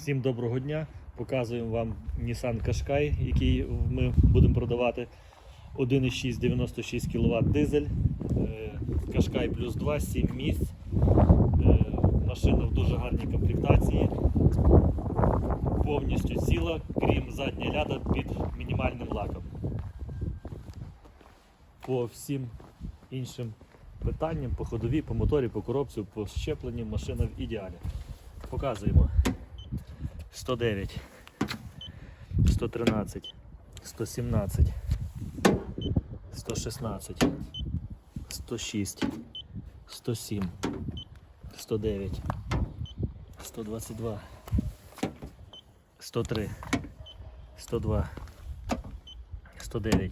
Всім доброго дня. Показуємо вам Nissan Qashqai, який ми будемо продавати. 1,6 96 кВт дизель. Е, Qashqai плюс 2, 7 місць. Е, Машина в дуже гарній комплектації. Повністю ціла, крім задня ляда під мінімальним лаком. По всім іншим питанням, по ходові, по моторі, по коробці, по щепленню машина в ідеалі. Показуємо. 109, 113, 117, 116, 106, 107, 109, 122, 103, 102, 109,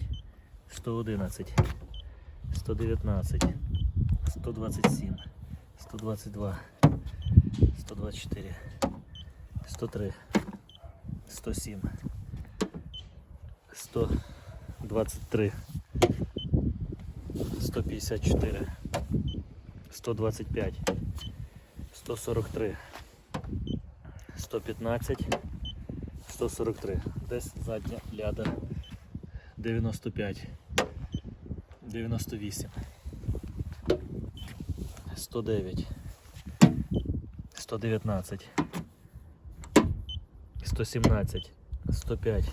111, 119, 127, 122, 124. 103, 107, 123, 154, 125, 143, 115, 143. Десь задня ляда 95, 98, 109, 119. 117, 105,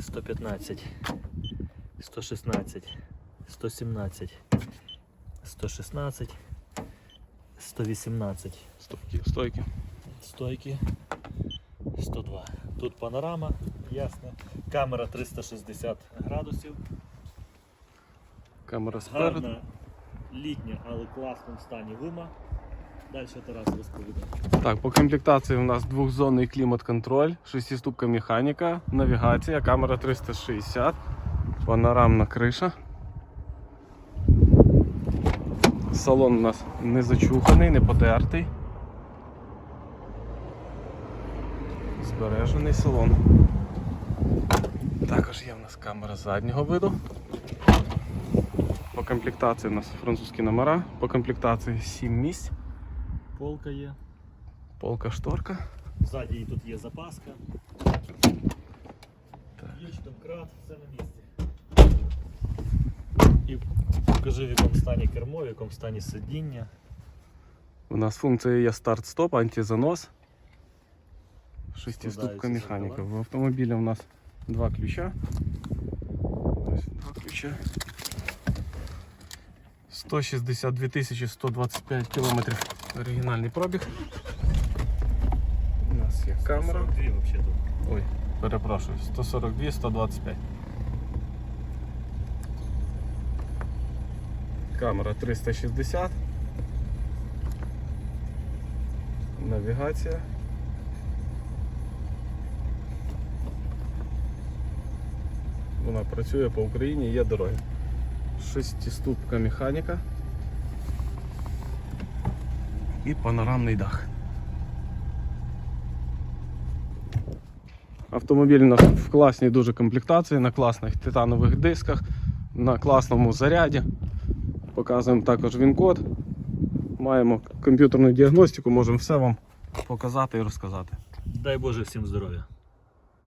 115, 116, 117, 116, 118, Стойки, стойки. стойки, 102. Тут панорама, ясно. Камера 360 градусів. Камера спереду. Гарна, літня, але в класному стані гума. Далі Тарас розповідає. Так, по комплектації у нас двохзонний клімат-контроль, шестиступка механіка, навігація, камера 360, панорамна криша. Салон у нас не зачуханий, не потертий. Збережений салон. Також є в нас камера заднього виду. По комплектації у нас французькі номера, по комплектації 7 місць. Полка є. Полка шторка. Ззаді її тут є запаска. Ключ, домкрат, все на місці. І покажи в якому стані кермо, в якому стані сидіння. У нас функція є старт-стоп, антизанос. Шестиступка Складаються механіка. зеркала. В автомобілі у нас два ключа. Ось два ключа. 162 тисячі 125 кілометрів оригінальний пробіг. У нас є камера. 42 взагалі тут. Ой, перепрошую, 142, 125. Камера 360. Навігація. Вона працює по Україні, є дороги. Шестиступка механіка. І панорамний дах. Автомобіль у нас в класній дуже комплектації, на класних титанових дисках, на класному заряді. Показуємо також він-код. Маємо комп'ютерну діагностику, можемо все вам показати і розказати. Дай Боже всім здоров'я.